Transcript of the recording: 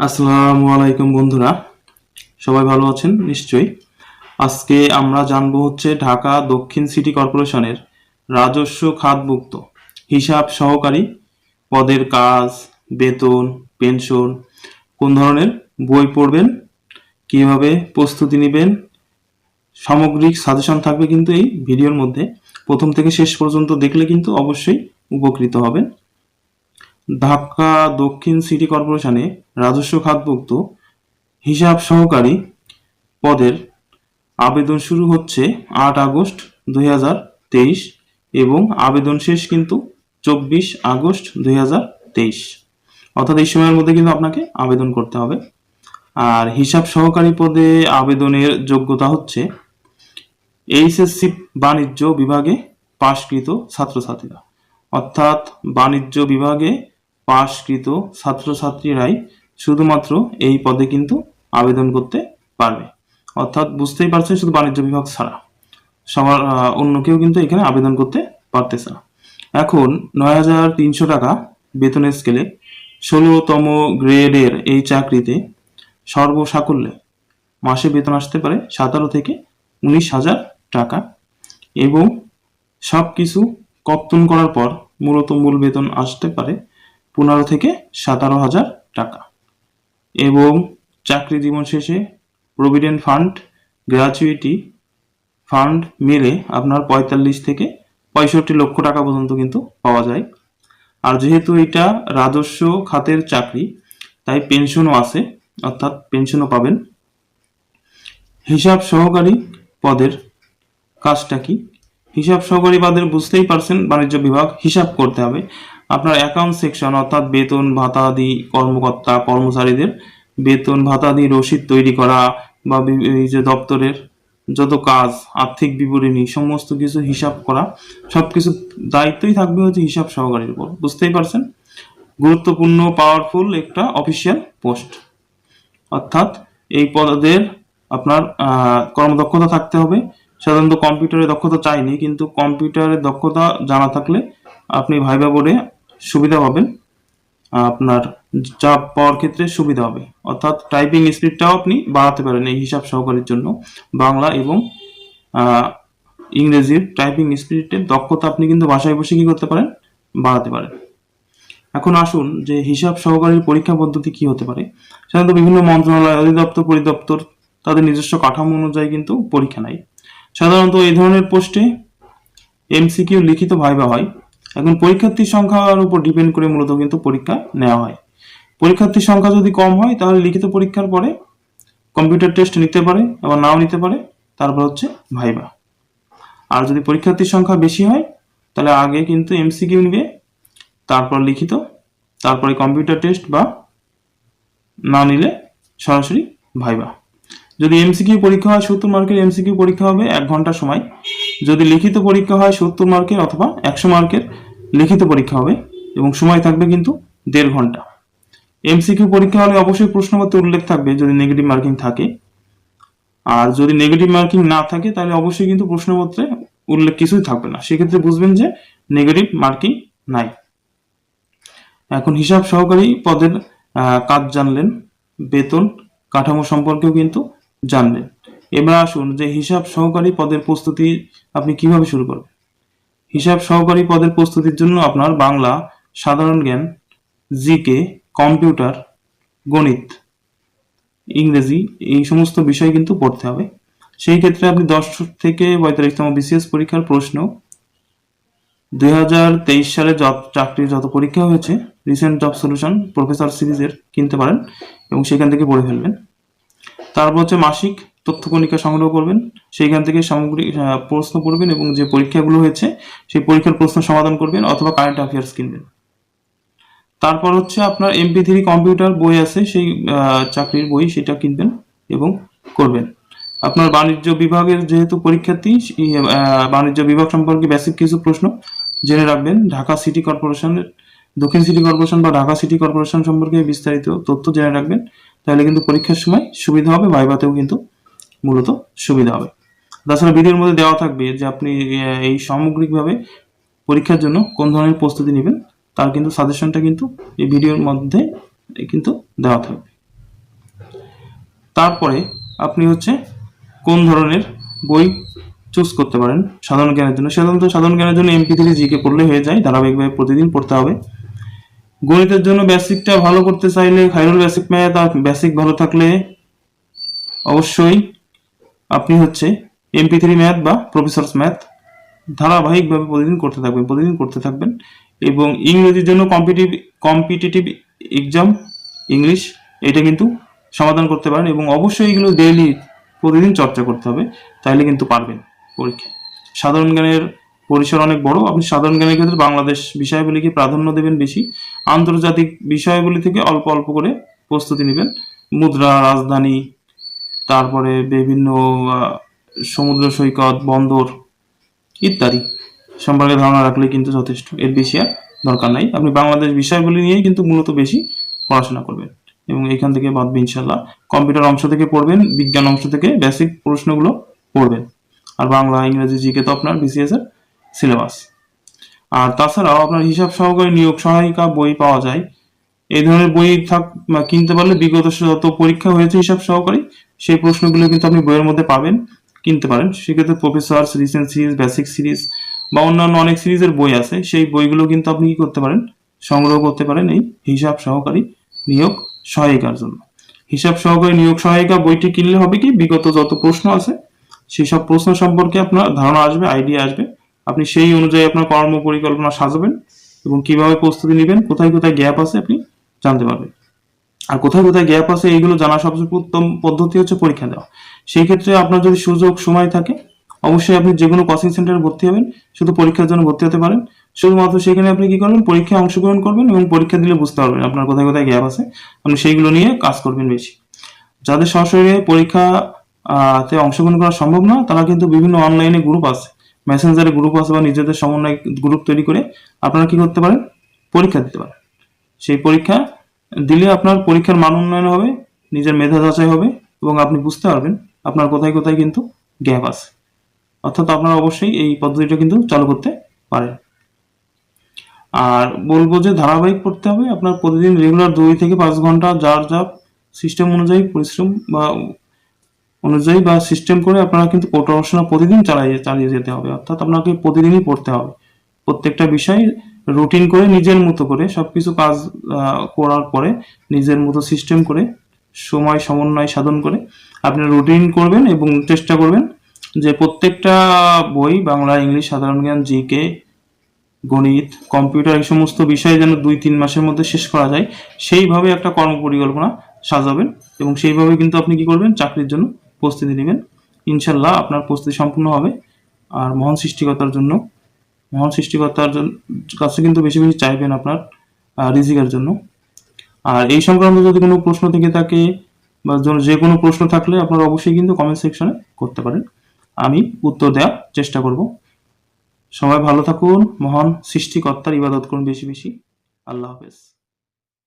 আসসালামু আলাইকুম বন্ধুরা। সবাই ভালো আছেন? নিশ্চয়ই। আজকে আমরা জানব হচ্ছে ঢাকা দক্ষিণ সিটি কর্পোরেশনের রাজস্ব খাতভুক্ত হিসাব সহকারী পদের কাজ, বেতন, পেনশন কোন ধরনের বই পড়বেন, কীভাবে প্রস্তুতি নেবেন, সামগ্রিক সাজেশন থাকবে কিন্তু এই ভিডিওর মধ্যে। প্রথম থেকে শেষ পর্যন্ত দেখলে কিন্তু অবশ্যই উপকৃত হবেন। ঢাকা দক্ষিণ সিটি কর্পোরেশনে রাজস্ব খাতভুক্ত হিসাব সহকারী পদের আবেদন শুরু হচ্ছে আট আগস্ট দুই হাজার তেইশ এবং আবেদন শেষ কিন্তু চব্বিশ আগস্ট দুই হাজার তেইশ। অর্থাৎ এই সময়ের মধ্যে কিন্তু আপনাকে আবেদন করতে হবে। আর হিসাব সহকারী পদে আবেদনের যোগ্যতা হচ্ছে এইচএসসি বাণিজ্য বিভাগে পাশকৃত ছাত্রছাত্রীরা। অর্থাৎ বাণিজ্য বিভাগে পাশকৃত ছাত্রছাত্রীরাই শুধুমাত্র এই পদে কিন্তু আবেদন করতে পারবে। অর্থাৎ বুঝতেই পারছেন শুধু বাণিজ্য বিভাগ ছাড়া। সবার অন্য কেউ কিন্তু এখানে আবেদন করতে পারতেছে না। এখন নয় হাজার তিনশো টাকা বেতনের স্কেলে ষোলোতম গ্রেডের এই চাকরিতে সর্বসাকুল্যে মাসে বেতন আসতে পারে সতেরো থেকে উনিশ হাজার টাকা এবং সব কিছু কর্তন করার পর মূলত মূল বেতন আসতে পারে পনেরো থেকে সতেরো হাজার টাকা। এবং চাকরি জীবন শেষে প্রভিডেন্ট ফান্ড গ্র্যাচুইটি ফান্ড মিলে আপনার পঁয়তাল্লিশ থেকে পঁয়ষট্টি লক্ষ টাকা পর্যন্ত কিন্তু পাওয়া যায়। আর যেহেতু এটা রাজস্ব খাতের চাকরি, তাই পেনশনও আছে, অর্থাৎ পেনশনও পাবেন। হিসাব সহকারী পদের কাজটা কি? হিসাব সহকারী পদের বুঝতেই পারছেন বাণিজ্য বিভাগ হিসাব করতে হবে। আপনার অ্যাকাউন্ট সেকশন অর্থাৎ বেতন, ভাতাদি, কর্মকর্তা, কর্মচারীদের বেতন, ভাতাদি, রসিদ তৈরি করা বা এই যে দপ্তরের যত কাজ, আর্থিক বিবরণী, সমস্ত কিছু হিসাব করা, সবকিছু দায়িত্বই থাকবে হচ্ছে হিসাব সহকারীর উপর। বুঝতেই পারছেন? গুরুত্বপূর্ণ পাওয়ারফুল একটা অফিসিয়াল পোস্ট অর্থাৎ এই পদের আপনার কর্মদক্ষতা থাকতে হবে। সাধারণত কম্পিউটারে দক্ষতা চাইনি, কিন্তু কম্পিউটারের দক্ষতা জানা থাকলে আপনি ভাইবা বোর্ডে সুবিধা পাবেন। আপনার চাপ পাওয়ার ক্ষেত্রে সুবিধা হবে। অর্থাৎ টাইপিং স্পিডটাও আপনি বাড়াতে পারেন এই হিসাব সহকারীর জন্য। বাংলা এবং ইংরেজির টাইপিং স্পিডের দক্ষতা আপনি কিন্তু বাসায় বসে কী করতে পারেন? বাড়াতে পারেন। এখন আসুন যে হিসাব সহকারীর পরীক্ষা পদ্ধতি কি হতে পারে। সাধারণত বিভিন্ন মন্ত্রণালয়, অধিদপ্তর, পরিদপ্তর তাদের নিজস্ব কাঠামো অনুযায়ী কিন্তু পরীক্ষা নেয়। সাধারণত এই ধরনের পোস্টে এমসিকিউ লিখিত ভাইবা হয়। এখন পরীক্ষার্থীর সংখ্যার উপর ডিপেন্ড করে মূলত কিন্তু পরীক্ষা নেওয়া হয়। পরীক্ষার্থীর সংখ্যা যদি কম হয়, তাহলে লিখিত পরীক্ষার পরে কম্পিউটার টেস্ট নিতে পারে, আবার নাও নিতে পারে, তারপর হচ্ছে ভাইবা। আর যদি পরীক্ষার্থীর সংখ্যা বেশি হয়, তাহলে আগে কিন্তু এমসিকিউ নিবে, তারপর লিখিত, তারপরে কম্পিউটার টেস্ট বা না নিলে সরাসরি ভাইবা। যদি এমসিকিউ পরীক্ষা হয় সত্তর মার্কের এমসিকিউ পরীক্ষা হবে এক ঘণ্টা সময়। যদি লিখিত পরীক্ষা হয় সত্তর মার্কের অথবা একশো মার্কের লিখিত পরীক্ষা হবে এবং সময় থাকবে কিন্তু দেড় ঘণ্টা। এমসিকিউ পরীক্ষা হলে অবশ্যই প্রশ্নপত্রে উল্লেখ থাকবে যদি নেগেটিভ মার্কিং থাকে। আর যদি নেগেটিভ মার্কিং না থাকে তাহলে অবশ্যই কিন্তু প্রশ্নপত্রে উল্লেখ কিছুই থাকবে না। সেক্ষেত্রে বুঝবেন যে নেগেটিভ মার্কিং নাই। এখন হিসাব সহকারী পদের কাজ জানলেন। বেতন কাঠামো সম্পর্কেও কিন্তু জানলেন এবার আসুন যে হিসাব সহকারী পদের প্রস্তুতি আপনি কীভাবে শুরু করবেন। হিসাব সহকারী পদের প্রস্তুতির জন্য আপনার বাংলা সাধারণ জ্ঞান জিকে কম্পিউটার, গণিত, ইংরেজি এই সমস্ত বিষয় কিন্তু পড়তে হবে। সেই ক্ষেত্রে আপনি দশ থেকে পঁয়তাল্লিশতম বিসিএস পরীক্ষার প্রশ্ন। দুই হাজার তেইশ সালে জব চাকরির যত পরীক্ষা হয়েছে রিসেন্ট জব সলিউশন প্রফেসর সিরিজের কিনতে পারেন এবং সেখান থেকে পড়ে ফেলবেন। তারপর হচ্ছে মাসিক তথ্য কণিকা সংগ্রহ করবেন। সেইখান থেকে সামগ্রিক প্রশ্ন পড়বেন এবং যে পরীক্ষাগুলো হয়েছে, সেই পরীক্ষার প্রশ্ন সমাধান করবেন অথবা কারেন্ট অ্যাফেয়ার্স কিনবেন। তারপর হচ্ছে আপনার এমপি থ্রি কম্পিউটার বই আছে, সেই চাকরির বই সেটা কিনবেন এবং করবেন। আপনার বাণিজ্য বিভাগের যেহেতু পরীক্ষার্থী বাণিজ্য বিভাগ সম্পর্কে বেসিক কিছু প্রশ্ন জেনে রাখবেন। ঢাকা সিটি কর্পোরেশনের দক্ষিণ সিটি কর্পোরেশন বা ঢাকা সিটি কর্পোরেশন সম্পর্কে বিস্তারিত তথ্য জেনে রাখবেন। তাহলে কিন্তু পরীক্ষার সময় সুবিধা হবে ভাইভাতেও কিন্তু মূলত সুবিধা হবে। তাছাড়া ভিডিওর মধ্যে দেওয়া থাকবে যে আপনি এই সামগ্রিকভাবে পরীক্ষার জন্য কোন ধরনের প্রস্তুতি নেবেন, তার কিন্তু সাজেশনটা কিন্তু এই ভিডিওর মধ্যে কিন্তু দেওয়া থাকবে। তারপরে আপনি হচ্ছে কোন ধরনের বই চুজ করতে পারেন সাধারণ জ্ঞানের জন্য। সাধারণত সাধারণ জ্ঞানের জন্য এমপি থ্রি জিকে পড়লে হয়ে যায়, ধারাবাহিকভাবে প্রতিদিন পড়তে হবে। গণিতের জন্য বেসিকটা ভালো করতে চাইলে খাইরুল বেসিক ম্যাথ আর বেসিক ভালো থাকলে অবশ্যই আপনি হচ্ছে এমপি থ্রি ম্যাথ বা প্রফেসরস ম্যাথ ধারাবাহিকভাবে প্রতিদিন করতে থাকবেন, প্রতিদিন করতে থাকবেন এবং ইংরেজির জন্য কম্পিটিভ কম্পিটিটিভ এক্সাম ইংলিশ এটা কিন্তু সমাধান করতে পারেন এবং অবশ্যই এগুলো ডেইলি প্রতিদিন চর্চা করতে হবে তাহলে কিন্তু পারবেন পরীক্ষায়। সাধারণ জ্ঞানের পরিসর অনেক বড়। আপনি সাধারণ জ্ঞানের ক্ষেত্রে বাংলাদেশ বিষয়গুলিকে প্রাধান্য দেবেন বেশি। আন্তর্জাতিক বিষয়গুলি থেকে অল্প অল্প করে প্রস্তুতি নেবেন। মুদ্রা, রাজধানী, তারপরে বিভিন্ন সমুদ্র সৈকত, বন্দর ইত্যাদি সম্পর্কে ধারণা রাখলে কিন্তু যথেষ্ট। এর বেশি আর দরকার নাই। আপনি বাংলাদেশ বিষয়গুলি নিয়েই কিন্তু মূলত বেশি পড়াশোনা করবেন এবং এখান থেকে বাদবে ইনশাল্লাহ কম্পিউটার অংশ থেকে পড়বেন, বিজ্ঞান অংশ থেকে বেসিক প্রশ্নগুলো পড়বেন। আর বাংলা, ইংরেজি, জিকে তো আপনার বিসিএস এর সিলেবাস। আর তাছাড়াও আপনার হিসাব সহকারী নিয়োগ সহায়িকা বই পাওয়া যায়। এই ধরনের বই থাক কিনতে পারলে বিগত যত পরীক্ষা হয়েছে হিসাব সহকারী, সেই প্রশ্নগুলো কিন্তু আপনি বইয়ের মধ্যে পাবেন, কিনতে পারেন। সেক্ষেত্রে professor recent series basic series বা অন্যান্য অনেক সিরিজের বই আছে, সেই বইগুলো কিন্তু আপনি কি করতে পারেন? সংগ্রহ করতে পারেন এই হিসাব সহকারী নিয়োগ সহায়িকার জন্য। হিসাব সহকারী নিয়োগ সহায়িকা বইটি কিনলে হবে কি, বিগত যত প্রশ্ন আছে সেই সব প্রশ্ন সম্পর্কে আপনার ধারণা আসবে আইডিয়া আসবে। আপনি সেই অনুযায়ী আপনার কর্ম পরিকল্পনা সাজাবেন এবং কীভাবে প্রস্তুতি নেবেন, কোথায় কোথায় গ্যাপ আছে আপনি জানতে পারবেন। আর কোথায় কোথায় গ্যাপ আছে এইগুলো জানা সবচেয়ে উত্তম পদ্ধতি হচ্ছে পরীক্ষা দেওয়া। সেই ক্ষেত্রে আপনার যদি সুযোগ, সময় থাকে, অবশ্যই আপনি যে কোনো কোচিং সেন্টারে ভর্তি হবেন, শুধু পরীক্ষার জন্য ভর্তি হতে পারেন। শুধুমাত্র সেখানে আপনি কি করবেন? পরীক্ষায় অংশগ্রহণ করবেন এবং পরীক্ষা দিলে বুঝতে পারবেন আপনার কোথায় কোথায় গ্যাপ আছে। আপনি সেইগুলো নিয়ে কাজ করবেন বেশি। যাদের সরাসরি পরীক্ষা তে অংশগ্রহণ করা সম্ভব না, তারা কিন্তু বিভিন্ন অনলাইনে গ্রুপ আছে। মেসেঞ্জারে গ্রুপ আছে বা নিজেদের সমন্বয় গ্রুপ তৈরি করে আপনারা কি করতে পারেন? পরীক্ষা দিতে পারেন। সেই পরীক্ষা দিলে আপনার পরীক্ষার মান উন্নয়ন হবে, নিজের মেধা যাচাই হবে এবং আপনি বুঝতে পারবেন আপনার কোথায় কোথায় কিন্তু গ্যাপ আছে। অর্থাৎ আপনারা অবশ্যই এই পদ্ধতিটা কিন্তু চালু করতে পারেন। আর বলব যে ধারাবাহিক পড়তে হবে, আপনার প্রতিদিন রেগুলার দুই থেকে পাঁচ ঘণ্টা যার যা সিস্টেম অনুযায়ী পরিশ্রম বা অনুযায়ী বা সিস্টেম করে আপনারা কিন্তু পড়াশোনা প্রতিদিন চালিয়ে চালিয়ে যেতে হবে। অর্থাৎ আপনাকে প্রতিদিনই পড়তে হবে। প্রত্যেকটা বিষয় রুটিন করে নিজের মতো করে, সবকিছু কাজ করার পরে নিজের মতো সিস্টেম করে, সময় সমন্বয় সাধন করে আপনি রুটিন করবেন এবং চেষ্টা করবেন যে প্রত্যেকটা বই, বাংলা, ইংলিশ, সাধারণ জ্ঞান জিকে গণিত কম্পিউটার এই সমস্ত বিষয় যেন দুই, তিন মাসের মধ্যে শেষ করা যায়, সেইভাবে একটা কর্ম পরিকল্পনা সাজাবেন এবং সেইভাবে কিন্তু আপনি কি করবেন? চাকরির জন্য প্রস্তুতি নেবেন। ইনশাল্লাহ আপনার প্রস্তুতি সম্পূর্ণ হবে। আর মহান সৃষ্টিকর্তার জন্য, মহান সৃষ্টিকর্তার কাছে কিন্তু বেশি বেশি চাইবেন আপনার রিজিকের জন্য। আর এই সংক্রান্ত যদি কোনো প্রশ্ন থেকে থাকে বা যে কোনো প্রশ্ন থাকলে আপনারা অবশ্যই কিন্তু কমেন্ট সেকশনে করতে পারেন। আমি উত্তর দেওয়ার চেষ্টা করব। সবাই ভালো থাকুন। মহান সৃষ্টিকর্তার ইবাদত করুন বেশি বেশি। আল্লাহ হাফেজ।